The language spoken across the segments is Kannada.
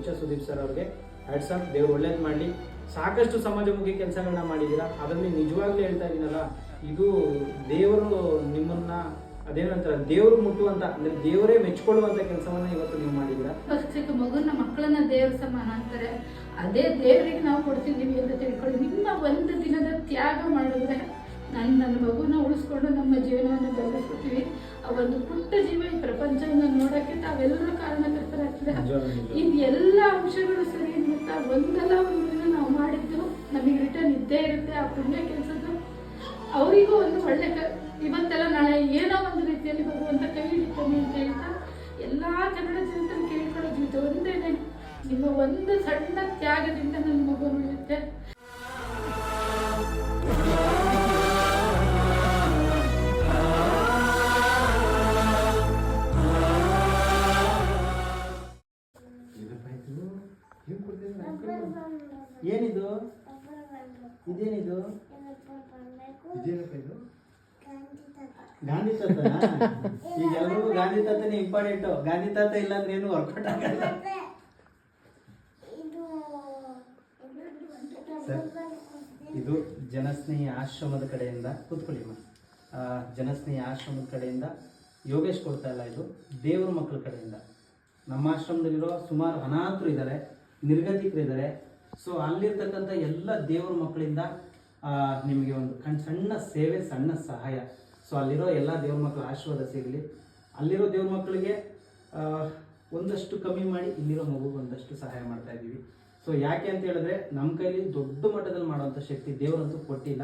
ಕಿಚ್ಚ ಸುದೀಪ್ ಸರ್ ಅವ್ರಿಗೆ ಹ್ಯಾಟ್ಸಪ್ ದೇವ್ರು ಒಳ್ಳೇದು ಮಾಡಲಿ. ಸಾಕಷ್ಟು ಸಮಾಜಮುಖಿ ಕೆಲಸಗಳನ್ನ ಮಾಡಿದ್ದೀರಾ? ಅದರಲ್ಲಿ ನಿಜವಾಗ್ಲೂ ಹೇಳ್ತಾ ಇದ್ದೀನಲ್ಲ, ಇದು ದೇವರು ನಿಮ್ಮನ್ನ, ಅದೇನಂತಾರೆ, ದೇವರು ಮುಟ್ಟುವಂತ, ಅಂದ್ರೆ ದೇವರೇ ಮೆಚ್ಕೊಳ್ಳುವಂತ ಕೆಲಸವನ್ನ ಇವತ್ತು ನೀವು ಮಾಡಿದ್ದೀರಾ? ಚಿಕ್ಕ ಮಗುನ, ಮಕ್ಕಳನ್ನ ದೇವ್ರ ಸಮಾನ ಅಂತಾರೆ. ಅದೇ ದೇವರಿಗೆ ನಾವು ಕೊಡ್ತಿದ್ದೀವಿ ಅಂತ ತಿಳ್ಕೊಳ್ಳಿ. ನಿಮ್ಮ ಒಂದು ದಿನದ ತ್ಯಾಗ ಮಾಡಿದ್ರೆ ನಾನು, ನನ್ನ ಮಗುನ ಉಳಿಸ್ಕೊಂಡು ನಮ್ಮ ಜೀವನವನ್ನು ಬೆಳೆಸ್ಕೊತೀವಿ. ಆ ಒಂದು ಪುಟ್ಟ ಜೀವ ಈ ಪ್ರಪಂಚವನ್ನು ನೋಡೋಕ್ಕೆ ತಾವೆಲ್ಲರೂ ಇದು ಎಲ್ಲ ಅಂಶಗಳು ಸರಿ ಅಂತ ಒಂದಲ್ಲ ಒಂದು ದಿನ ನಾವು ಮಾಡಿದ್ದು ನಮಗೆ ರಿಟರ್ನ್ ಇದ್ದೇ ಇರುತ್ತೆ ಆ ಪುಣ್ಯ ಕೆಲಸದ್ದು. ಅವರಿಗೂ ಒಂದು ಒಳ್ಳೆ ಕ ಇವತ್ತೆಲ್ಲ ನಾಳೆ ಏನೋ ಒಂದು ರೀತಿಯಲ್ಲಿ ಭಗವಂತ ಕೈ ಹಿಡಿತಾನೆ ಅಂತ ಹೇಳ್ತಾ ಎಲ್ಲ ಕನ್ನಡ ಜನತಲ್ಲಿ ಕೇಳ್ಕೊಳ್ಳೋ ಜೀವಿತ ಒಂದೇನೆ ನಿಮ್ಮ ಒಂದು ಸಣ್ಣ ತ್ಯಾಗದಿಂದ ನನ್ನ ಮಗು ಉಳಿಯುತ್ತೆ. ಏನಿದು? ಇದೇನಿದು? ಇದೇನಪ್ಪ ಇದು? ಗಾಂಧಿ ತಾತ ಈಗ ಎಲ್ರಿಗೂ ಗಾಂಧಿ ತಾತನೇ ಇಂಪಾರ್ಟೆಂಟ್ ಗಾಂಧಿ ತಾತ ಇಲ್ಲ ಅಂದ್ರೆ ಏನು ವರ್ಕೌಟ್ ಆಗಲ್ಲ. ಸರ್ ಇದು ಜನಸ್ನೇಹಿ ಆಶ್ರಮದ ಕಡೆಯಿಂದ ಕೂತ್ಕೊಳ್ಳಿ ಜನಸ್ನೇಹಿ ಆಶ್ರಮದ ಕಡೆಯಿಂದ ಯೋಗೇಶ್ ಕೊಡ್ತಾ ಇಲ್ಲ ಇದು. ದೇವರ ಮಕ್ಕಳ ಕಡೆಯಿಂದ. ನಮ್ಮ ಆಶ್ರಮದಲ್ಲಿರೋ ಸುಮಾರು ಅನಾಥರು ಇದ್ದಾರೆ ನಿರ್ಗತಿಕರು ಇದ್ದಾರೆ ಸೊ ಅಲ್ಲಿರ್ತಕ್ಕಂಥ ಎಲ್ಲ ದೇವ್ರ ಮಕ್ಕಳಿಂದ ನಿಮಗೆ ಒಂದು ಕಣ್ ಸಣ್ಣ ಸೇವೆ, ಸಣ್ಣ ಸಹಾಯ. ಸೊ ಅಲ್ಲಿರೋ ಎಲ್ಲ ದೇವ್ರ ಮಕ್ಕಳ ಆಶೀರ್ವಾದ ಸಿಗಲಿ. ಅಲ್ಲಿರೋ ದೇವ್ರ ಮಕ್ಕಳಿಗೆ ಒಂದಷ್ಟು ಕಮ್ಮಿ ಮಾಡಿ ಇಲ್ಲಿರೋ ಮಗುಗೆ ಒಂದಷ್ಟು ಸಹಾಯ ಮಾಡ್ತಾ ಇದ್ದೀವಿ. ಸೊ ಯಾಕೆ ಅಂತ ಹೇಳಿದ್ರೆ ನಮ್ಮ ಕೈಲಿ ದೊಡ್ಡ ಮಟ್ಟದಲ್ಲಿ ಮಾಡುವಂಥ ಶಕ್ತಿ ದೇವರಂತೂ ಕೊಟ್ಟಿಲ್ಲ.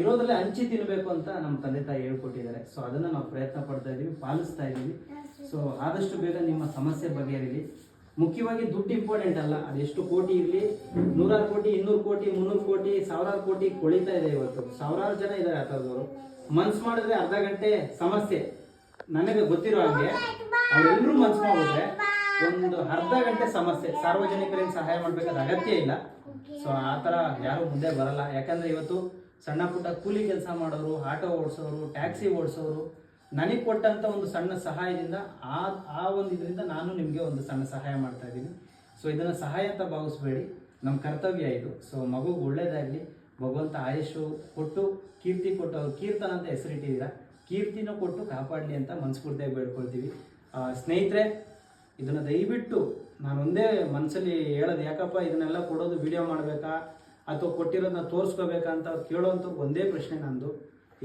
ಇರೋದ್ರಲ್ಲೇ ಹಂಚಿ ತಿನ್ನಬೇಕು ಅಂತ ನಮ್ಮ ತಂದೆ ತಾಯಿ ಹೇಳ್ಕೊಟ್ಟಿದ್ದಾರೆ. ಸೊ ಅದನ್ನು ನಾವು ಪ್ರಯತ್ನ ಪಡ್ತಾ ಇದ್ದೀವಿ, ಪಾಲಿಸ್ತಾ ಇದ್ದೀವಿ. ಸೊ ಆದಷ್ಟು ಬೇಗ ನಿಮ್ಮ ಸಮಸ್ಯೆ ಬಗೆಹರಿಲಿ. ಮುಖ್ಯವಾಗಿ ದುಡ್ಡು ಇಂಪಾರ್ಟೆಂಟ್ ಅಲ್ಲ. ಅದೆಷ್ಟು ಕೋಟಿ ಇರಲಿ, ನೂರಾರು ಕೋಟಿ, ಇನ್ನೂರು ಕೋಟಿ, ಮುನ್ನೂರು ಕೋಟಿ, ಸಾವಿರಾರು ಕೋಟಿ ಕೊಳಿತಾ ಇದೆ ಇವತ್ತು. ಸಾವಿರಾರು ಜನ ಇದ್ದಾರೆ ಆ ಥರದವರು. ಮನ್ಸು ಮಾಡಿದ್ರೆ ಅರ್ಧ ಗಂಟೆ ಸಮಸ್ಯೆ. ನನಗೆ ಗೊತ್ತಿರೋ ಹಾಗೆ, ಅವರೆಲ್ಲರೂ ಮನ್ಸು ಮಾಡಿದ್ರೆ ಒಂದು ಅರ್ಧ ಗಂಟೆ ಸಮಸ್ಯೆ. ಸಾರ್ವಜನಿಕರಿಗೆ ಸಹಾಯ ಮಾಡಬೇಕಾದ ಅಗತ್ಯ ಇಲ್ಲ. ಸೊ ಆ ಥರ ಯಾರು ಮುಂದೆ ಬರಲ್ಲ. ಯಾಕಂದ್ರೆ ಇವತ್ತು ಸಣ್ಣ ಪುಟ್ಟ ಕೂಲಿ ಕೆಲಸ ಮಾಡೋರು, ಆಟೋ ಓಡಿಸೋರು, ಟ್ಯಾಕ್ಸಿ ಓಡಿಸೋರು ನನಗೆ ಕೊಟ್ಟಂಥ ಒಂದು ಸಣ್ಣ ಸಹಾಯದಿಂದ ಆ ಆ ಒಂದು ಇದರಿಂದ ನಾನು ನಿಮಗೆ ಒಂದು ಸಣ್ಣ ಸಹಾಯ ಮಾಡ್ತಾ ಇದ್ದೀನಿ. ಸೊ ಇದನ್ನು ಸಹಾಯ ಅಂತ ಭಾವಿಸ್ಬೇಡಿ. ನಮ್ಮ ಕರ್ತವ್ಯ ಇದು. ಸೊ ಮಗುಗೆ ಒಳ್ಳೇದಾಗಲಿ. ಭಗವಂತ ಆಯುಷು ಕೊಟ್ಟು ಕೀರ್ತಿ ಕೊಟ್ಟು, ಅವ್ರು ಕೀರ್ತನ ಅಂತ ಹೆಸರಿಟ್ಟಿದ್ದೀರಾ? ಕೀರ್ತಿನೂ ಕೊಟ್ಟು ಕಾಪಾಡಲಿ ಅಂತ ಮನಸ್ಫೂರ್ತಿಯಾಗಿ ಬೇಡ್ಕೊಳ್ತೀವಿ. ಸ್ನೇಹಿತರೆ, ಇದನ್ನು ದಯವಿಟ್ಟು ನಾನು ಒಂದೇ ಮನಸ್ಸಲ್ಲಿ ಹೇಳೋದು, ಯಾಕಪ್ಪ ಇದನ್ನೆಲ್ಲ ಕೊಡೋದು ವಿಡಿಯೋ ಮಾಡಬೇಕಾ? ಅಥವಾ ಕೊಟ್ಟಿರೋದನ್ನ ತೋರಿಸ್ಕೋಬೇಕಾ ಅಂತ ಕೇಳೋವಂಥ ಒಂದೇ ಪ್ರಶ್ನೆ ನಂದು.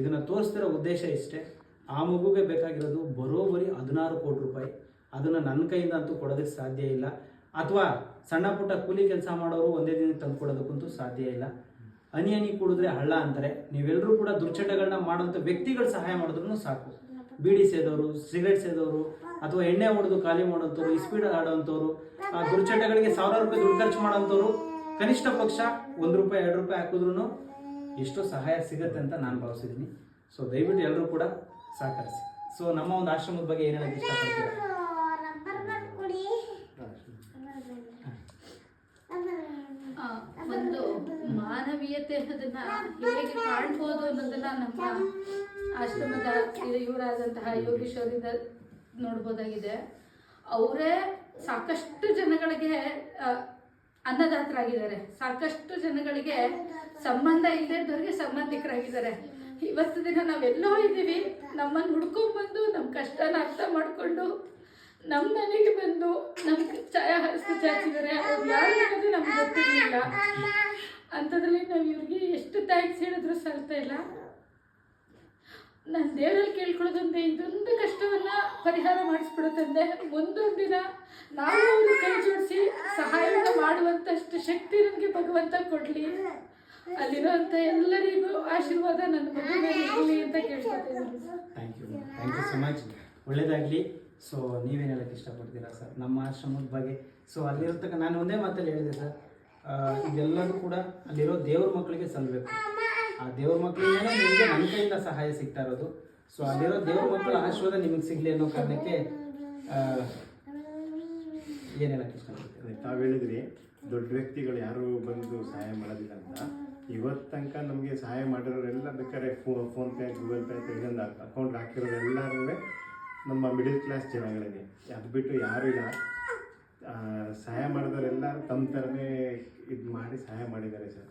ಇದನ್ನು ತೋರಿಸ್ತಿರೋ ಉದ್ದೇಶ ಇಷ್ಟೇ. ಆ ಮಗುಗೆ ಬೇಕಾಗಿರೋದು ಬರೋಬ್ಬರಿ ಹದಿನಾರು ಕೋಟಿ ರೂಪಾಯಿ. ಅದನ್ನು ನನ್ನ ಕೈಯಿಂದ ಅಂತೂ ಕೊಡೋದಕ್ಕೆ ಸಾಧ್ಯ ಇಲ್ಲ. ಅಥವಾ ಸಣ್ಣ ಪುಟ್ಟ ಕೂಲಿ ಕೆಲಸ ಮಾಡೋರು ಒಂದೇ ದಿನ ತಂದು ಕೊಡೋದಕ್ಕಂತೂ ಸಾಧ್ಯ ಇಲ್ಲ. ಹನಿ ಹನಿ ಕುಡಿದ್ರೆ ಹಳ್ಳ ಅಂತಾರೆ. ನೀವೆಲ್ಲರೂ ಕೂಡ ದುರ್ಚಟಗಳನ್ನ ಮಾಡುವಂಥ ವ್ಯಕ್ತಿಗಳು ಸಹಾಯ ಮಾಡಿದ್ರು ಸಾಕು. ಬೀಡಿ ಸೇದೋರು, ಸಿಗರೆಟ್ ಸೇದೋರು, ಅಥವಾ ಎಣ್ಣೆ ಹೊಡೆದು ಖಾಲಿ ಮಾಡೋಂಥವ್ರು ಇಸ್ಪೀಡ್ ಆಡೋಂಥವ್ರು, ಆ ದುರ್ಚಟಗಳಿಗೆ ಸಾವಿರಾರು ರೂಪಾಯಿ ದುಡ್ಡು ಖರ್ಚು ಮಾಡೋಂಥವ್ರು, ಕನಿಷ್ಠ ಪಕ್ಷ ಒಂದು ರೂಪಾಯಿ, ಎರಡು ರೂಪಾಯಿ ಹಾಕಿದ್ರು ಎಷ್ಟು ಸಹಾಯ ಸಿಗುತ್ತೆ ಅಂತ ನಾನು ಭಾವಿಸಿದ್ದೀನಿ ಸೊ ದಯವಿಟ್ಟು ಎಲ್ಲರೂ ಕೂಡ ಸಹಕರಿಸಿ. ಸೊ ನಮ್ಮ ಒಂದು ಆಶ್ರಮದ ಬಗ್ಗೆ ಏನು ಒಂದು ಮಾನವೀಯತೆ ಅನ್ನೋದನ್ನ ಹೇಗೆ ಕಾಣ್ಬೋದು ಅನ್ನೋದನ್ನ ನಮ್ಮ ಆಶ್ರಮದ ಇವರಾದಂತಹ ಯೋಗೇಶ್ವರಿಂದ ನೋಡ್ಬೋದಾಗಿದೆ. ಅವರೇ ಸಾಕಷ್ಟು ಜನಗಳಿಗೆ ಅನ್ನದಾತರಾಗಿದ್ದಾರೆ. ಸಾಕಷ್ಟು ಜನಗಳಿಗೆ ಸಂಬಂಧ ಇಲ್ಲದವ್ರಿಗೆ ಸಂಬಂಧಿಕರಾಗಿದ್ದಾರೆ. ಇವತ್ತು ದಿನ ನಾವೆಲ್ಲೋ ಇದ್ದೀವಿ. ನಮ್ಮನ್ನು ಹುಡ್ಕೊಂಡ್ಬಂದು ನಮ್ಮ ಕಷ್ಟನ ಅರ್ಥ ಮಾಡಿಕೊಂಡು ನಮ್ಮ ಮನೆಗೆ ಬಂದು ನಮ್ಮ ಚಾಯ ಹರಿಸ್ತು ಚಾಚಿದ್ದಾರೆ ಅವ್ರು ಯಾರು ನಮ್ಗೆ ಗೊತ್ತಿರಲಿಲ್ಲ. ಅಂಥದ್ರಲ್ಲಿ ನಾವು ಇವ್ರಿಗೆ ಎಷ್ಟು ಥ್ಯಾಂಕ್ಸ್ ಹೇಳಿದ್ರು ಸಾಲ್ತಾ ಇಲ್ಲ. ನಾನು ದೇವರಲ್ಲಿ ಕೇಳ್ಕೊಳ್ಳೋದಂತೆ ಇದೊಂದು ಕಷ್ಟವನ್ನ ಪರಿಹಾರ ಮಾಡಿಸ್ಬಿಡುತ್ತಂದೆ ಮುಂದೊಂದು ದಿನ ನಾವು ಅವ್ರಿಗೆ ಕೈ ಜೋಡಿಸಿ ಸಹಾಯ ಮಾಡುವಂಥಷ್ಟು ಶಕ್ತಿ ನನಗೆ ಭಗವಂತ ಕೊಡ್ಲಿ. ಅಲ್ಲಿರುವಂತ ಎಲ್ಲರಿಗೂ ಆಶೀರ್ವಾದ ನನ್ನ ಮಗು ಮೇಲೆ ಇರಲಿ ಅಂತ ಕೇಳ್ಕೊತೀನಿ. Thank you thank you so much ಒಳ್ಳೇದಾಗಲಿ. ಸೊ ನೀವೇನು ಹೇಳಕ್ಕೆ ಇಷ್ಟಪಡ್ತೀರಾ ಸರ್ ನಮ್ಮ ಆಶ್ರಮದ ಬಗ್ಗೆ. ಸೊ ಅಲ್ಲಿರತಕ್ಕ ನಾನು ಒಂದೇ ಮಾತಲ್ಲಿ ಹೇಳಿದೆ ಸರ್ ಇದೆಲ್ಲದೂ ಕೂಡ ಅಲ್ಲಿರೋ ದೇವ್ರ ಮಕ್ಕಳಿಗೆ ಸಲ್ಲಬೇಕು ಆ ದೇವ್ರ ಮಕ್ಕಳಿಂದ ನಿಮಗೆ ನನ್ನ ಕೈಯಿಂದ ಸಹಾಯ ಸಿಗ್ತಾ ಇರೋದು. ಸೊ ಅಲ್ಲಿರೋ ದೇವ್ರ ಮಕ್ಕಳ ಆಶೀರ್ವಾದ ನಿಮಗೆ ಸಿಗಲಿ ಅನ್ನೋ ಕಾರಣಕ್ಕೆ ಏನು ಹೇಳಕ್ಕೆ ಇಷ್ಟಪಡ್ತೀರಾ? ಅದೇ ತಾವು ಹೇಳಿದ್ರಿ ದೊಡ್ಡ ವ್ಯಕ್ತಿಗಳು ಯಾರು ಬಂದು ಸಹಾಯ ಮಾಡೋದಿಲ್ಲ ಅಂತ. ಇವತ್ತು ತನಕ ನಮಗೆ ಸಹಾಯ ಮಾಡಿರೋರೆಲ್ಲ ಬೇಕಾದ್ರೆ ಫೋ ಫೋನ್ ಪೇ ಗೂಗಲ್ ಪೇ ಇನ್ನೊಂದು ಅಕೌಂಟ್ ಹಾಕಿರೋರೆಲ್ಲರೂ ನಮ್ಮ ಮಿಡಿಲ್ ಕ್ಲಾಸ್ ಜನಗಳಿಗೆ ಅದು ಬಿಟ್ಟು ಯಾರೂ ಇಲ್ಲ. ಸಹಾಯ ಮಾಡಿದವರೆಲ್ಲ ತಮ್ಮ ಥರನೇ ಇದು ಮಾಡಿ ಸಹಾಯ ಮಾಡಿದ್ದಾರೆ ಸರ್.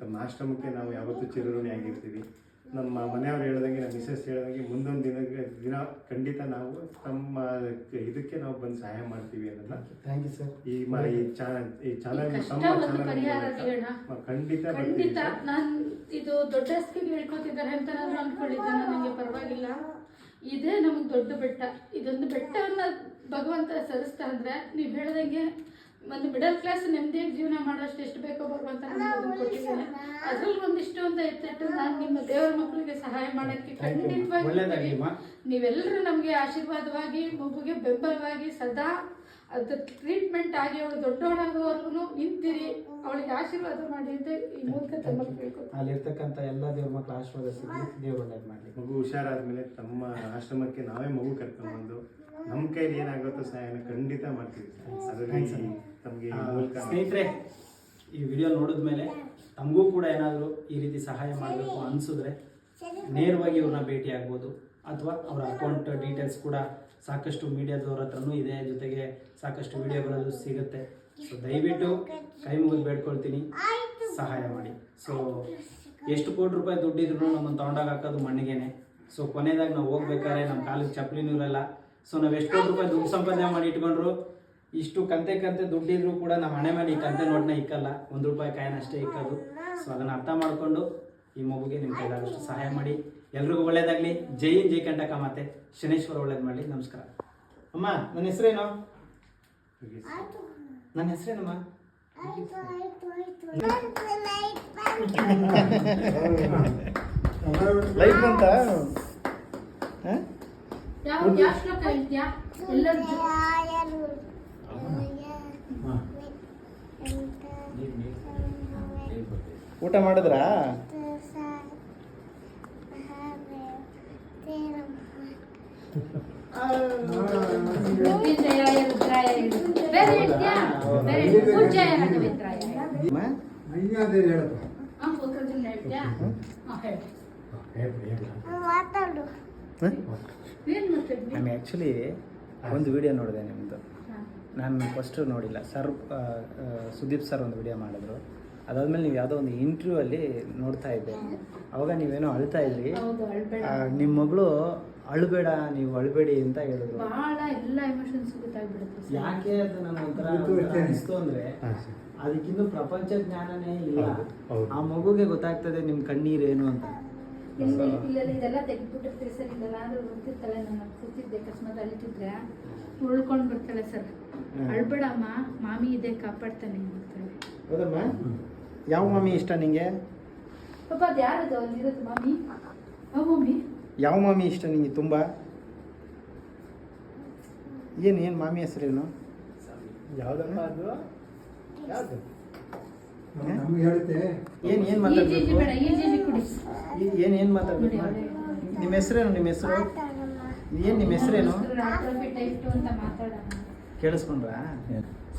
ತಮ್ಮ ಆಶ್ರಮಕ್ಕೆ ನಾವು ಯಾವತ್ತೂ ಚಿರಋಣಿ ಆಗಿರ್ತೀವಿ ನಮ್ಮ ಮನೆಯವ್ರು ಹೇಳ್ದಂಗೆ ನಮ್ಮ ಮಿಸಸ್ ಹೇಳ್ದಂಗೆ ಮುಂದೊಂದು ದಿನ ದಿನ ಖಂಡಿತ ನಾವು ತಮ್ಮ ಇದಕ್ಕೆ ನಾವು ಬಂದು ಸಹಾಯ ಮಾಡ್ತೀವಿ ಅನ್ನೋದನ್ನ ಥ್ಯಾಂಕ್ ಯು ಸರ್ ಈ ಮ ಈ ಚಾನಲ್ ಈ ಚಾನಲ್ ತಮ್ಮ ಚಾನಲ್ ಖಂಡಿತ ಖಂಡಿತ ನಾನು ಇದು ದೊಡ್ಡಸ್ತಿಗೆ ಹೇಳ್ಕೊತಿದ್ದಾರೆ ಅಂತ ನಾನು ಅನ್ಕೊಂಡಿದ್ದೆ ನನಗೆ ಪರವಾಗಿಲ್ಲ. ಇದೇ ನಮಗೆ ದೊಡ್ಡ ಬೆಟ್ಟ. ಇದೊಂದು ಬೆಟ್ಟವನ್ನ ಭಗವಂತ ಸರಿಸ್ತಾ ಅಂದರೆ ನೀವು ಹೇಳ್ದಂಗೆ ಒಂದು ಮಿಡಲ್ ಕ್ಲಾಸ್ ನೆಮ್ಮದಿಯಾಗಿ ಜೀವನ ಮಾಡೋಷ್ಟು ಎಷ್ಟು ಬೇಕೋ ಬರುವಂತ ಕೊಟ್ಟಿದ್ದೇನೆ ಅದನ್ನ ಕೊಟ್ಟಿದ್ದಾನೆ ಅದ್ರಲ್ಲಿ ಒಂದಿಷ್ಟು ಅಂತ ಎತ್ತಿಟ್ಟು ನಾನು ನಿಮ್ಮ ದೇವರ ಮಕ್ಕಳಿಗೆ ಸಹಾಯ ಮಾಡಕ್ಕೆ. ಖಂಡಿತವಾಗಿ. ನೀವೆಲ್ಲರೂ ನಮಗೆ ಆಶೀರ್ವಾದವಾಗಿ ಮಗುಗೆ ಬೆಂಬಲವಾಗಿ ಸದಾ ಅದು ಟ್ರೀಟ್ಮೆಂಟ್ ಆಗಿ ಅವಳು ದೊಡ್ಡವಳಾಗೋವರೆಗೂ ನಿಂತಿರಿ ಅವಳಿಗೆ ಆಶೀರ್ವಾದ ಮಾಡಿ ಅಂತ ಈ ಮೂಲಕ ತಮ್ಮಲ್ಲಿ ಕೇಳ್ಕೊತೀನಿ ಅಲ್ಲಿರ್ತಕ್ಕಂಥ ಎಲ್ಲ ದೇವ್ರ ಮಕ್ಕಳ ಆಶೀರ್ವಾದ ಸಿಗಲಿ. ದೇವ್ರ ಒಳ್ಳೇದು ಮಾಡಲಿ. ಮಗು ಹುಷಾರಾದ್ಮೇಲೆ ತಮ್ಮ ಆಶ್ರಮಕ್ಕೆ ನಾವೇ ಮಗು ಕರ್ಕೊಂಡ್ಬಂದು ನಮ್ಮ ಕೈಲಿ ಏನಾಗುತ್ತೋ ಸಹಾಯನ ಖಂಡಿತ ಮಾಡ್ತೀವಿ. ತಮಗೆ ಸ್ನೇಹಿತರೆ ಈ ವಿಡಿಯೋ ನೋಡಿದ್ಮೇಲೆ ತಮಗೂ ಕೂಡ ಏನಾದರೂ ಈ ರೀತಿ ಸಹಾಯ ಮಾಡಬೇಕು ಅನಿಸಿದ್ರೆ ನೇರವಾಗಿ ಇವ್ರನ್ನ ಭೇಟಿ ಆಗ್ಬೋದು ಅಥವಾ ಅವರ ಅಕೌಂಟ್ ಡೀಟೇಲ್ಸ್ ಕೂಡ ಸಾಕಷ್ಟು ಮೀಡಿಯಾದವ್ರ ಹತ್ರನೂ ಇದೆ, ಜೊತೆಗೆ ಸಾಕಷ್ಟು ವಿಡಿಯೋಗಳಲ್ಲೂ ಸಿಗುತ್ತೆ. ಸೊ ದಯವಿಟ್ಟು ಕೈ ಮುಗಿದು ಬೇಡ್ಕೊಳ್ತೀನಿ. ಸಹಾಯ ಮಾಡಿ. ಸೊ ಎಷ್ಟು ಕೋಟಿ ರೂಪಾಯಿ ದುಡ್ಡಿದ್ರು ನಮ್ಮನ್ನು ತೊಗೊಂಡಾಗ ಹಾಕೋದು ಮಣ್ಣಿಗೆನೆ. ಸೊ ಕೊನೆಯದಾಗಿ ನಾವು ಹೋಗ್ಬೇಕಾದ್ರೆ ನಮ್ಮ ಕಾಲಿಗೆ ಚಪ್ಪಲಿನೂ ಇರಲ್ಲ. ಸೊ ನಾವು ಎಷ್ಟು ಕೋಟಿ ರೂಪಾಯಿ ದುಡ್ಡು ಸಂಪಾದನೆ ಮಾಡಿ ಇಟ್ಕೊಂಡ್ರು, ಇಷ್ಟು ಕಂತೆ ಕಂತೆ ದುಡ್ಡಿದ್ರು ಕೂಡ ನಮ್ಮ ಹಣೆ ಮೇಲೆ ಈ ಕಂತೆ ನೋಟ್ನ ಇಕ್ಕಲ್ಲ. ಒಂದು ರೂಪಾಯಿ ಕಾಯಿನ ಅಷ್ಟೇ ಇಕ್ಕೋದು. ಸೊ ಅದನ್ನು ಅರ್ಥ ಮಾಡಿಕೊಂಡು ಈ ಮಗುಗೆ ನಿಮ್ಮ ಕೈಲಾದಷ್ಟು ಸಹಾಯ ಮಾಡಿ. ಎಲ್ರಿಗೂ ಒಳ್ಳೇದಾಗಲಿ. ಜೈ ಹಿಂದ್ ಜೈ ಕಂಟಕ ಮಾತೆ. ಶನೇಶ್ವರ ಒಳ್ಳೇದು ಮಾಡಲಿ. ನಮಸ್ಕಾರ. ಅಮ್ಮ ನನ್ನ ಹೆಸರೇನು? ನನ್ನ ಹೆಸರೇನಮ್ಮ? ಲೈಫ್ ಅಂತ ಊಟ ಮಾಡಿದ್ರಾ? ಆ್ಯಕ್ಚುಲಿ ಒಂದು ವಿಡಿಯೋ ನೋಡಿದೆ ನಿಮ್ಮದು ನಾನು ಫಸ್ಟು ನೋಡಿಲ್ಲ. ಸರ್ ಸುದೀಪ್ ಸರ್ ಒಂದು ವಿಡಿಯೋ ಮಾಡಿದ್ರು. ಅದಾದ್ಮೇಲೆ ನೀವು ಯಾವುದೋ ಒಂದು ಇಂಟರ್ವ್ಯೂ ಅಲ್ಲಿ ನೋಡ್ತಾ ಇದ್ದೆ. ಅವಾಗ ನೀವೇನೋ ಅಳ್ತಾ ಇದ್ರಿ. ಹೌದು ಅಳ್ಬೇಡ. ನಿಮ್ಮ ಮಗಳು ಅಳ್ಬೇಡ ನೀವು ಅಳ್ಬೇಡಿ ಅಂತ ಹೇಳಿದ್ರು. ಬಹಳ ಎಲ್ಲ ಎಮೋಷನ್ಸ್ ಗೊತ್ತಾಗ್ಬಿಡುತ್ತೆ ಸರ್. ಯಾಕೆ ಅದು ನನ್ನ ಒಂಥರ ಅನಿಸ್ತು ಅಂದ್ರೆ ಅದಕ್ಕಿಂತ ಪ್ರಪಂಚ ಜ್ಞಾನನೇ ಇಲ್ಲ. ಹೌದು. ಆ ಮಗುಗೆ ಗೊತ್ತಾಗ್ತದೆ ನಿಮ್ ಕಣ್ಣೀರೇನು ಅಂತ. ಇಲ್ಲಿ ಇಲ್ಲೆಲ್ಲ ಇದೆಲ್ಲ ತೆಗೆದ್ಬಿಟ್ಟಿರ್ತೀರಿ ಸರ್. ಇಲ್ಲೆಲ್ಲ ಆದ್ರೂ ಗೊತ್ತಿರ್ತಾಳೆ ನಾನು ಕೂತಿದ್ದೆ ಅಕಸ್ಮಾತ್ ಅಳ್ತಿದ್ರೆ ಉಳ್ಕೊಂಡು ಬರ್ತಾಳೆ ಸರ್. ಹ್ಮ್. ಅಳ್ಬೇಡಮ್ಮ ಮಾಮಿ ಇದೆ ಕಾಪಾಡ್ತಾನೆ ಅಂತಾಳೆ ಹೌದಮ್ಮ? ಯಾವ ಮಾಮಿ ಇಷ್ಟ ನಿಂಗೆ? ಪಾಪ ಅದು ಯಾರದು? ಅಲ್ಲಿರೋದು ಮಾಮಿ ಆ ಮಮ್ಮಿ? ಯಾವ ಮಾಮಿ ಇಷ್ಟ ನಿಮಗೆ ತುಂಬ? ಏನು ಏನು ಮಾಮಿ ಹೆಸರೇನು? ಯಾವುದಪ್ಪ ಅದು? ಯಾವುದು? ನಮ್ಗೆ ಹೇಳುತ್ತೆ. ಏನು ಏನು ಮಾತಾಡ್ಬೇಕು? ಏನು ಏನು ಮಾತಾಡ್ಬೇಕು? ನಿಮ್ಮ ಹೆಸರೇನು ನಿಮ್ಮ ಹೆಸರು? ಏನು ನಿಮ್ಮ ಹೆಸರೇನು? ಕೇಳಿಸ್ಕೊಂಡ್ರಾ?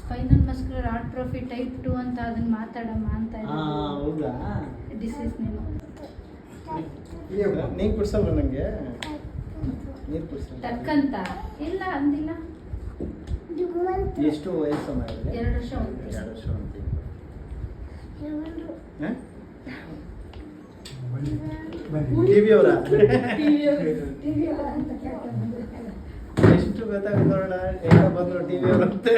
Spinal muscular atrophy type two ಅಂತ ಅದನ್ನ ಮಾತಾಡಮ್ಮ ಅಂತ ಆ, ಹೌದಾ? ಡಿಸೀಸ್ ನೇಮ್ ನೀರು ಕುಡ್ಸಲ್ವ ನನಗೆ ನೀರು ಕುಡ್ಸಲ್ಲ ತಕ್ಕಂತ. ಇಲ್ಲ ಅಂದಿಲ್ಲ. ಎಷ್ಟು ವಯಸ್ಸು ಮಾಡಿದ್ರೆ ಎರಡು ವರ್ಷ ಒಂದು ಎರಡು ವರ್ಷ ಉಂಟು. ಟಿವಿ ಬನ್ನಿ ಟಿವಿ ಅವರ? ಟಿವಿ ಅಂತ ಕೇಳ್ಕೊಂಡ್ಬಂದ್ರೆ. ಎಷ್ಟು ಗೊತ್ತಾಗೋಣ ಏನೋ ಬಂದ್ರು ಟಿವಿ ಅವರು ಅಂತೆ.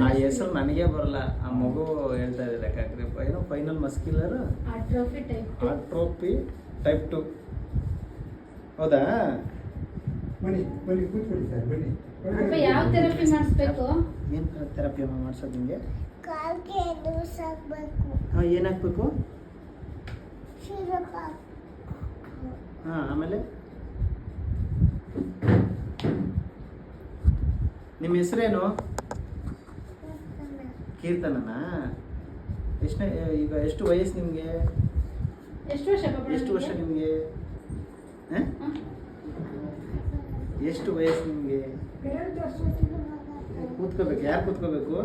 ಆ ಹೆಸರು ನನಗೆ ಬರಲ್ಲ ಆ ಮಗು ಹೇಳ್ತಾ ಇದೆ ಲೆಕ್ಕಾಕ್ರಿ ಏನೋ spinal muscular atrophy type two atrophy type two ಹೌದಾ? ಬನ್ನಿ ಬನ್ನಿ ಕೂತ್ಕೊಳ್ಳಿ ಸರ್ ಬನ್ನಿ. ಅಪ್ಪ ಯಾವ ಥೆರಪಿ ಮಾಡಿಸ್ಬೇಕು? ಏನು ಥೆರಪಿ ಅಮ್ಮ ಮಾಡ್ಸೋದು ನಿಮಗೆ? ಕಾಲ್ಗೆ ಹಾಕ್ಬೇಕು ಹಾಂ ಏನು ಹಾಕ್ಬೇಕು? ಹಾಂ ಆಮೇಲೆ? ನಿಮ್ಮ ಹೆಸರೇನು? ಕೀರ್ತನನಾ? ಎಷ್ಟನೇ ಈಗ ಎಷ್ಟು ವಯಸ್ಸು ನಿಮಗೆ? ಎಷ್ಟು ವರ್ಷ ಎಷ್ಟು ವರ್ಷ ನಿಮ್ಗೆ? ಎಷ್ಟು ವಯಸ್ಸು ನಿಮಗೆ? ಕೂತ್ಕೋಬೇಕು ಯಾರು ಕೂತ್ಕೋಬೇಕು?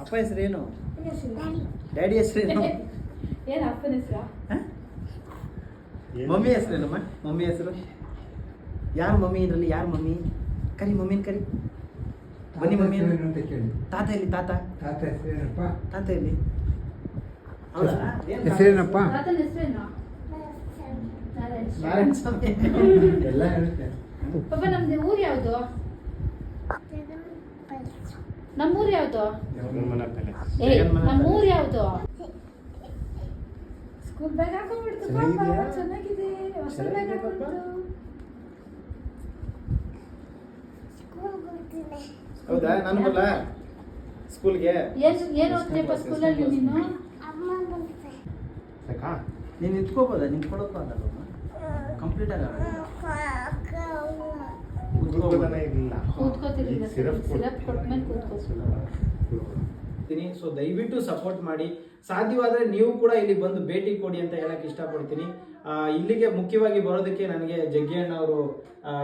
ಅಪ್ಪ ಹೆಸರೇನು? ಡ್ಯಾಡಿ ಡ್ಯಾಡಿ ಹೆಸರೇನು? ಏನು ಅಪ್ಪನ ಹೆಸರು? ಮಮ್ಮಿ ಹೆಸರೇನಮ್ಮ? ಮಮ್ಮಿ ಹೆಸರು? ಯಾರು ಮಮ್ಮಿ ಇದರಲ್ಲಿ? ಯಾರು ಮಮ್ಮಿ? ಕರಿ ಮಮ್ಮಿನ ಕರಿ. ಬನ್ನಿ ಮಮ್ಮಿ. ತಾತ ಇಲ್ಲಿ ತಾತ? ತಾತ ಹೆಸರೇನಪ್ಪ? ತಾತ ಇಲ್ಲಿ? ಹೆಸರೇನಪ್ಪ? ಎಲ್ಲ ಹೇಳುತ್ತೆ. ಪಾಪ ನಮ್ದು ಊರು ಯಾವುದು? ನಮ್ಮೂರು ಯಾವುದು? ನಮ್ಮೂರು ಯಾವುದು? ಬ್ಯಾಗ್ ಹಾಕೊಂಡ್ಬಿಡ್ತು ಚೆನ್ನಾಗಿದೆ. ಹೊಸ ಬ್ಯಾಗ್ ಹಾಕೊಂಡ್ಬಿಡ್ತು. ಹೌದಾ? ನಾನು ಸ್ಕೂಲ್ಗೆ. ಏನು ಏನ್ ಓದ್ತೀಯಪ್ಪ ಸ್ಕೂಲಲ್ಲಿ ನೀನು? ಅಮ್ಮ ಬಂತೆ ಸಾಕಾ? ನೀನು ನಿಂತ್ಕೋಬೋದಾ? ನಿಂತ್ಕೊಳ್ಳೋಕ್ಕೂ ಆಗಲ್ಲ ಕಂಪ್ಲೀಟ್ ಆಗಲ್ಲ ಕೂತ್ಕೊಳ್ಳೋದನ್ನ ಇಲ್ಲ ಕೂತ್ಕೋತಿರ್ಲಿಲ್ಲ ಸಿರಪ್ ಸಿರಪ್ ಕೊಟ್ಮೇಲೆ ಕೂತ್ಕೋತಿಲ್ಲ ಇರ್ತೀನಿ ಸೊ ದಯವಿಟ್ಟು ಸಪೋರ್ಟ್ ಮಾಡಿ. ಸಾಧ್ಯವಾದರೆ ನೀವು ಕೂಡ ಇಲ್ಲಿ ಬಂದು ಭೇಟಿ ಕೊಡಿ ಅಂತ ಹೇಳಕ್ಕೆ ಇಷ್ಟಪಡ್ತೀನಿ. ಇಲ್ಲಿಗೆ ಮುಖ್ಯವಾಗಿ ಬರೋದಕ್ಕೆ ನನಗೆ ಜಗ್ಗಣ್ಣವರು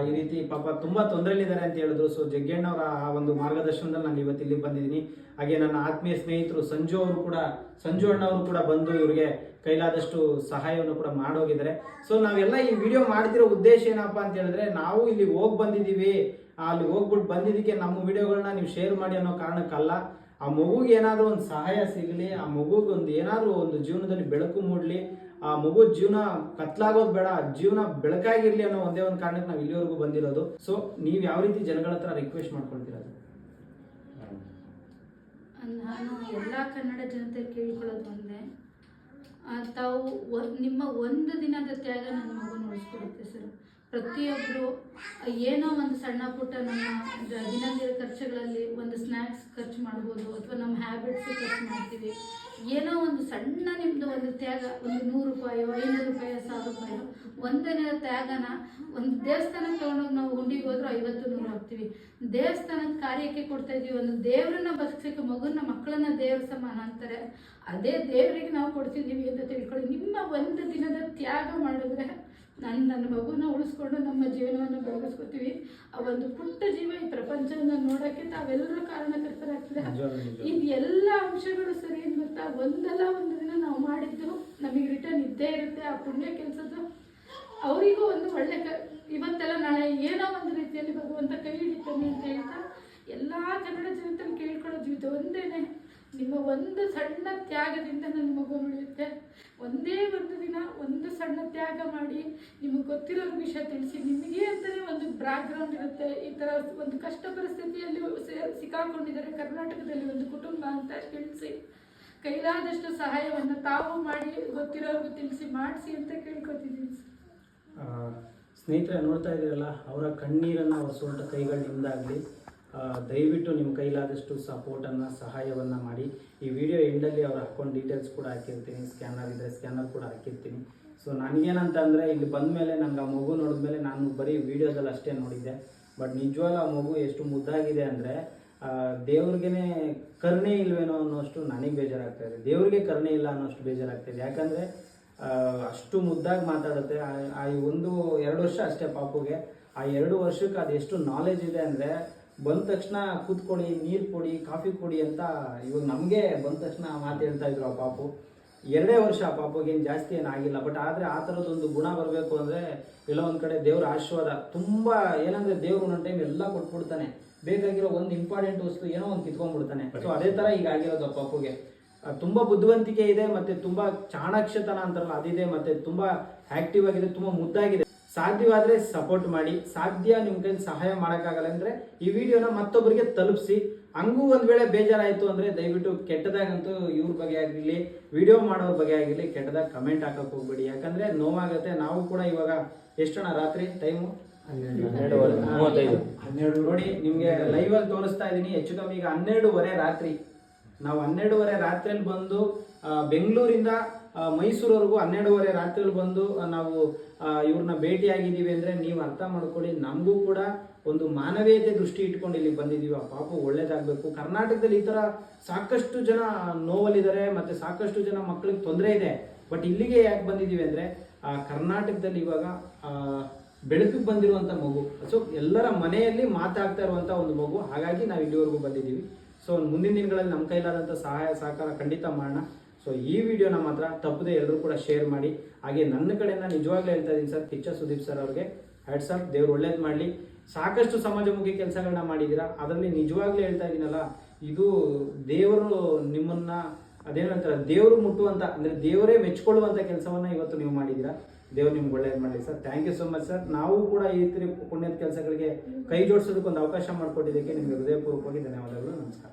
ಈ ರೀತಿ ಪಾಪ ತುಂಬ ತೊಂದರೆಯಲ್ಲಿದ್ದಾರೆ ಅಂತ ಹೇಳಿದ್ರು. ಸೊ ಜಗ್ಗಣ್ಣವರ ಆ ಒಂದು ಮಾರ್ಗದರ್ಶನದಲ್ಲಿ ನಾನು ಇವತ್ತು ಇಲ್ಲಿ ಬಂದಿದ್ದೀನಿ. ಹಾಗೆ ನನ್ನ ಆತ್ಮೀಯ ಸ್ನೇಹಿತರು ಸಂಜು ಅವರು ಕೂಡ, ಸಂಜು ಅಣ್ಣವರು ಕೂಡ ಬಂದು ಇವರಿಗೆ ಕೈಲಾದಷ್ಟು ಸಹಾಯವನ್ನು ಕೂಡ ಮಾಡೋಗಿದ್ದಾರೆ. ಸೊ ನಾವೆಲ್ಲ ಈ ವಿಡಿಯೋ ಮಾಡ್ತಿರೋ ಉದ್ದೇಶ ಏನಪ್ಪ ಅಂತ ಹೇಳಿದ್ರೆ, ನಾವು ಇಲ್ಲಿ ಹೋಗಿ ಬಂದಿದ್ದೀವಿ. ಅಲ್ಲಿ ಹೋಗ್ಬಿಟ್ಟು ಬಂದಿದ್ದಕ್ಕೆ ನಮ್ಮ ವಿಡಿಯೋಗಳನ್ನ ನೀವು ಶೇರ್ ಮಾಡಿ ಅನ್ನೋ ಕಾರಣಕ್ಕಲ್ಲ. ಆ ಮಗುಗೆ ಏನಾದರೂ ಒಂದು ಸಹಾಯ ಸಿಗಲಿ, ಆ ಮಗುಗೆ ಒಂದು ಏನಾದರೂ ಒಂದು ಜೀವನದಲ್ಲಿ ಬೆಳಕು ಮೂಡಲಿ, ಆ ಮಗು ಜೀವನ ಕತ್ಲಾಗೋದು ಬೇಡ ಜೀವನ ಬೆಳಕಾಗಿರ್ಲಿ ಅನ್ನೋ ಒಂದೇ ಒಂದು ಕಾರಣಕ್ಕೆ ನಾವು ಇಲ್ಲಿವರೆಗೂ ಬಂದಿರೋದು. ಸೊ ನೀವು ಯಾವ ರೀತಿ ಜನಗಳ ಹತ್ರ ರಿಕ್ವೆಸ್ಟ್ ಮಾಡ್ಕೊಳ್ತಿರೋದು? ನಾನು ಎಲ್ಲ ಕನ್ನಡ ಜನತೆ ಕೇಳ್ಕೊಳ್ಳೋದು ಒಂದೇ. ತಾವು ನಿಮ್ಮ ಒಂದು ದಿನದ ತ್ಯಾಗ ನನ್ನ ಮಗು ಉಳಿಸ್ಕೊಡುತ್ತೆ ಸರ್ ಪ್ರತಿಯೊಬ್ಬರು ಏನೋ ಒಂದು ಸಣ್ಣ ಪುಟ್ಟ ನಮ್ಮ ದಿನನಿರ ಖರ್ಚುಗಳಲ್ಲಿ ಒಂದು ಸ್ನ್ಯಾಕ್ಸ್ ಖರ್ಚು ಮಾಡ್ಬೋದು ಅಥವಾ ನಮ್ಮ ಹ್ಯಾಬಿಟ್ಸ್ ಖರ್ಚು ಮಾಡ್ತೀವಿ. ಏನೋ ಒಂದು ಸಣ್ಣ ನಿಮ್ಮದು ಒಂದು ತ್ಯಾಗ, ಒಂದು ನೂರು ರೂಪಾಯೋ, ಐನೂರು ರೂಪಾಯೋ, ಸಾವಿರ ರೂಪಾಯೋ, ಒಂದನೇ ತ್ಯಾಗನ ಒಂದು ದೇವಸ್ಥಾನಕ್ಕೆ ತಗೊಂಡೋಗಿ ನಾವು ಹುಂಡಿಗೆ ಹೋದ್ರೆ ಐವತ್ತು, ನೂರು ಹಾಕ್ತೀವಿ ದೇವಸ್ಥಾನದ ಕಾರ್ಯಕ್ಕೆ ಕೊಡ್ತಾ ಇದೀವಿ. ಒಂದು ದೇವ್ರನ್ನ ಬದುಕ್ಸಕ್ಕೆ ಮಗುನ, ಮಕ್ಕಳನ್ನ ದೇವ್ರ ಸಮಾನ ಅಂತಾರೆ. ಅದೇ ದೇವರಿಗೆ ನಾವು ಕೊಡ್ತಿದ್ದೀವಿ ಅಂತ ತಿಳ್ಕೊಳ್ಳಿ. ನಿಮ್ಮ ಒಂದು ದಿನದ ತ್ಯಾಗ ಮಾಡಿದ್ರೆ ನಾನು ನನ್ನ ಮಗುನ ಉಳಿಸ್ಕೊಂಡು ನಮ್ಮ ಜೀವನವನ್ನು ಬೆಳಗಿಸ್ಕೊತೀವಿ. ಆ ಒಂದು ಪುಟ್ಟ ಜೀವ ಈ ಪ್ರಪಂಚವನ್ನು ನೋಡೋಕ್ಕೆ ತಾವೆಲ್ಲರೂ ಕಾರಣಕರ್ತರಾಗ್ತದೆ. ಇದು ಎಲ್ಲ ಅಂಶಗಳು ಸರಿ ಗೊತ್ತಾ ಒಂದಲ್ಲ ಒಂದು ದಿನ ನಾವು ಮಾಡಿದ್ದು ನಮಗೆ ರಿಟರ್ನ್ ಇದ್ದೇ ಇರುತ್ತೆ. ಆ ಪುಣ್ಯ ಕೆಲಸದ್ದು ಅವರಿಗೂ ಒಂದು ಒಳ್ಳೆ ಕ ಇವತ್ತೆಲ್ಲ ನಾಳೆ ಏನೋ ಒಂದು ರೀತಿಯಲ್ಲಿ ಭಗವಂತ ಕೈ ಹಿಡಿತಾನೆ ಅಂತ ಹೇಳ್ತಾ ಎಲ್ಲ ಕನ್ನಡ ಜೀವಿತ ಕೇಳ್ಕೊಳ್ಳೋ ಜೀವಿತ ಒಂದೇನೆ. ನಿಮ್ಮ ಒಂದು ಸಣ್ಣ ತ್ಯಾಗದಿಂದ ನನ್ನ ಮಗು ಉಳಿಯುತ್ತೆ. ಒಂದೇ ಒಂದು ದಿನ ಒಂದು ಸಣ್ಣ ತ್ಯಾಗ ಮಾಡಿ ನಿಮಗೆ ಗೊತ್ತಿರೋ ವಿಷಯ ತಿಳಿಸಿ. ನಿಮಗೆ ಅಂತಲೇ ಒಂದು ಬ್ಯಾಕ್ಗ್ರೌಂಡ್ ಇರುತ್ತೆ. ಈ ಥರ ಒಂದು ಕಷ್ಟ ಪರಿಸ್ಥಿತಿಯಲ್ಲಿ ಸಿಕ್ಕಾಕೊಂಡಿದ್ದಾರೆ. ಕರ್ನಾಟಕದಲ್ಲಿ ಒಂದು ಕುಟುಂಬ ಅಂತ ತಿಳಿಸಿ, ಕೈಲಾದಷ್ಟು ಸಹಾಯವನ್ನು ತಾವು ಮಾಡಿ, ಗೊತ್ತಿರೋರ್ಗೂ ತಿಳಿಸಿ, ಮಾಡಿಸಿ ಅಂತ ಕೇಳ್ಕೊತಿದ್ದೀನಿ ಸ್ನೇಹಿತರೆ, ನೋಡ್ತಾ ಇದ್ದೀರಲ್ಲ, ಅವರ ಕಣ್ಣೀರನ್ನು ಒರೆಸುವಂಥ ಕೈಗಳು ನಿಮ್ದಾಗಲಿ. ದಯವಿಟ್ಟು ನಿಮ್ಮ ಕೈಲಾದಷ್ಟು ಸಪೋರ್ಟನ್ನು ಸಹಾಯವನ್ನು ಮಾಡಿ. ಈ ವಿಡಿಯೋ ಎಂಡಲ್ಲಿ ಅವ್ರು ಅಕೌಂಟ್ ಡೀಟೇಲ್ಸ್ ಕೂಡ ಹಾಕಿರ್ತೀನಿ ಸ್ಕ್ಯಾನರ್ ಇದ್ದರೆ ಸ್ಕ್ಯಾನರ್ ಕೂಡ ಹಾಕಿರ್ತೀನಿ. ಸೊ ನನಗೇನಂತ ಅಂದರೆ ಇಲ್ಲಿ ಬಂದಮೇಲೆ ನಂಗೆ ಆ ಮಗು ನೋಡಿದ್ಮೇಲೆ ನಾನು ಬರೀ ವಿಡಿಯೋದಲ್ಲಿ ಅಷ್ಟೇ ನೋಡಿದ್ದೆ. ಬಟ್ ನಿಜವಾಗ್ಲೂ ಆ ಮಗು ಎಷ್ಟು ಮುದ್ದಾಗಿದೆ ಅಂದರೆ ದೇವ್ರಿಗೇ ಕರುಣೆ ಇಲ್ವೇನೋ ಅನ್ನೋಷ್ಟು ನನಗೆ ಬೇಜಾರಾಗ್ತಾ ಇದೆ. ದೇವ್ರಿಗೆ ಕರುಣೆ ಇಲ್ಲ ಅನ್ನೋಷ್ಟು ಬೇಜಾರಾಗ್ತಾ ಇದೆ. ಯಾಕಂದರೆ ಅಷ್ಟು ಮುದ್ದಾಗಿ ಮಾತಾಡುತ್ತೆ. ಆ ಒಂದು ಎರಡು ವರ್ಷ ಅಷ್ಟೇ ಪಾಪುಗೆ. ಆ ಎರಡು ವರ್ಷಕ್ಕೆ ಅದೆಷ್ಟು ನಾಲೆಜ್ ಇದೆ ಅಂದರೆ ಬಂದ ತಕ್ಷಣ ಕೂತ್ಕೊಳ್ಳಿ, ನೀರು ಕೊಡಿ, ಕಾಫಿ ಕೊಡಿ ಅಂತ ಇವಾಗ ನಮಗೆ ಬಂದ ತಕ್ಷಣ ಮಾತು ಹೇಳ್ತಾ ಇದ್ರು ಆ ಪಾಪು. ಎರಡೇ ವರ್ಷ ಆ ಪಾಪುಗೆ ಏನು ಜಾಸ್ತಿ ಏನಾಗಿಲ್ಲ ಬಟ್ ಆದರೆ ಆ ಥರದೊಂದು ಗುಣ ಬರಬೇಕು ಅಂದರೆ ಎಲ್ಲೋ ಒಂದು ಕಡೆ ದೇವ್ರ ಆಶೀರ್ವಾದ. ತುಂಬ ಏನಂದರೆ ದೇವ್ರು ಒಂದೊಂದು ಟೈಮ್ ಎಲ್ಲ ಕೊಟ್ಬಿಡ್ತಾನೆ. ಬೇಕಾಗಿರೋ ಒಂದು ಇಂಪಾರ್ಟೆಂಟ್ ವಸ್ತು ಏನೋ ಒಂದು ಕಿತ್ಕೊಂಡ್ಬಿಡ್ತಾನೆ. ಸೊ ಅದೇ ಥರ ಈಗ ಆಗಿರೋದು ಆ ಪಾಪುಗೆ. ತುಂಬ ಬುದ್ಧಿವಂತಿಕೆ ಇದೆ ಮತ್ತೆ ತುಂಬಾ ಚಾಣಾಕ್ಷತನ ಅಂತಾರಲ್ಲ, ಅದಿದೆ ಮತ್ತೆ ತುಂಬ ಆಕ್ಟಿವ್ ಆಗಿದೆ, ತುಂಬ ಮುದ್ದಾಗಿದೆ. ಸಾಧ್ಯವಾದ್ರೆ ಸಪೋರ್ಟ್ ಮಾಡಿ. ಸಾಧ್ಯ ನಿಮ್ ಕೈಲಿ ಸಹಾಯ ಮಾಡೋಕ್ಕಾಗಲ್ಲ ಅಂದರೆ ಈ ವಿಡಿಯೋನ ಮತ್ತೊಬ್ಬರಿಗೆ ತಲುಪಿಸಿ. ಹಂಗೂ ಒಂದ್ ವೇಳೆ ಬೇಜಾರಾಯ್ತು ಅಂದ್ರೆ ದಯವಿಟ್ಟು ಕೆಟ್ಟದಾಗಂತೂ ಇವ್ರ ಬಗ್ಗೆ ಆಗಿರ್ಲಿ ವಿಡಿಯೋ ಮಾಡೋರ ಬಗ್ಗೆ ಆಗಿರ್ಲಿ ಕೆಟ್ಟದಾಗ ಕಮೆಂಟ್ ಹಾಕಕ್ ಹೋಗ್ಬೇಡಿ. ಯಾಕಂದ್ರೆ ನೋವಾಗುತ್ತೆ. ನಾವು ಕೂಡ ಇವಾಗ ಎಷ್ಟಣ? ರಾತ್ರಿ ಟೈಮು ಹನ್ನೆರಡು. ನೋಡಿ ನಿಮ್ಗೆ ಲೈವ್ ಅಲ್ಲಿ ತೋರಿಸ್ತಾ ಇದ್ದೀನಿ. ಹೆಚ್ಚು ಕಮ್ಮಿ ಈಗ ಹನ್ನೆರಡುವರೆ ರಾತ್ರಿ. ನಾವು ಹನ್ನೆರಡುವರೆ ರಾತ್ರಿಯಲ್ಲಿ ಬಂದು ಬೆಂಗಳೂರಿಂದ ಮೈಸೂರವರೆಗೂ ಹನ್ನೆರಡುವರೆ ರಾತ್ರಿಯಲ್ಲಿ ಬಂದು ನಾವು ಇವ್ರನ್ನ ಭೇಟಿಯಾಗಿದ್ದೀವಿ ಅಂದರೆ ನೀವು ಅರ್ಥ ಮಾಡ್ಕೊಳ್ಳಿ ನಮಗೂ ಕೂಡ ಒಂದು ಮಾನವೀಯತೆ ದೃಷ್ಟಿ ಇಟ್ಕೊಂಡು ಇಲ್ಲಿ ಬಂದಿದ್ದೀವಿ. ಆ ಪಾಪು ಒಳ್ಳೇದಾಗಬೇಕು. ಕರ್ನಾಟಕದಲ್ಲಿ ಈ ಥರ ಸಾಕಷ್ಟು ಜನ ನೋವಲ್ಲಿದ್ದಾರೆ ಮತ್ತು ಸಾಕಷ್ಟು ಜನ ಮಕ್ಕಳಿಗೆ ತೊಂದರೆ ಇದೆ. ಬಟ್ ಇಲ್ಲಿಗೆ ಯಾಕೆ ಬಂದಿದ್ದೀವಿ ಅಂದರೆ ಆ, ಕರ್ನಾಟಕದಲ್ಲಿ ಇವಾಗ ಬೆಳಕಿಗೆ ಬಂದಿರುವಂಥ ಮಗು. ಸೊ ಎಲ್ಲರ ಮನೆಯಲ್ಲಿ ಮಾತಾಡ್ತಾ ಇರುವಂಥ ಒಂದು ಮಗು. ಹಾಗಾಗಿ ನಾವು ಇಲ್ಲಿವರೆಗೂ ಬಂದಿದ್ದೀವಿ. ಸೊ ಮುಂದಿನ ದಿನಗಳಲ್ಲಿ ನಮ್ಮ ಕೈಲಾದಂಥ ಸಹಾಯ ಸಹಕಾರ ಖಂಡಿತ ಮಾಡೋಣ. ಸೊ ಈ ವಿಡಿಯೋನ ಮಾತ್ರ ತಪ್ಪದೆ ಎಲ್ಲರೂ ಕೂಡ ಶೇರ್ ಮಾಡಿ. ಹಾಗೆ ನನ್ನ ಕಡೆಯಿಂದ ನಿಜವಾಗ್ಲೂ ಹೇಳ್ತಾ ಇದ್ದೀನಿ ಸರ್ ಕಿಚ್ಚ ಸುದೀಪ್ ಸರ್ ಅವ್ರಿಗೆ ಹ್ಯಾಟ್ಸ್ ಆಫ್ ದೇವ್ರು ಒಳ್ಳೇದು ಮಾಡಲಿ. ಸಾಕಷ್ಟು ಸಮಾಜಮುಖಿ ಕೆಲಸಗಳನ್ನ ಮಾಡಿದ್ದೀರಾ ಅದರಲ್ಲಿ ನಿಜವಾಗ್ಲೂ ಹೇಳ್ತಾ ಇದ್ದೀನಲ್ಲ ಇದು ದೇವರು ನಿಮ್ಮನ್ನ ಅದೇನಂತಾರೆ ದೇವರು ಮುಟ್ಟುವಂಥ ಅಂದರೆ ದೇವರೇ ಮೆಚ್ಚಿಕೊಳ್ಳುವಂಥ ಕೆಲಸವನ್ನ ಇವತ್ತು ನೀವು ಮಾಡಿದ್ದೀರಾ ದೇವ್ರು ನಿಮ್ಗೆ ಒಳ್ಳೇದು ಮಾಡಿ sir thank you so much sir ನಾವು ಕೂಡ ಈ ರೀತಿ ಪುಣ್ಯದ ಕೆಲಸಗಳಿಗೆ ಕೈ ಜೋಡಿಸೋದಕ್ಕೆ ಒಂದು ಅವಕಾಶ ಮಾಡಿಕೊಟ್ಟಿದ್ದಕ್ಕೆ ನಿಮಗೆ ಹೃದಯಪೂರ್ವಕವಾಗಿ ಧನ್ಯವಾದಗಳು. ನಮಸ್ಕಾರ.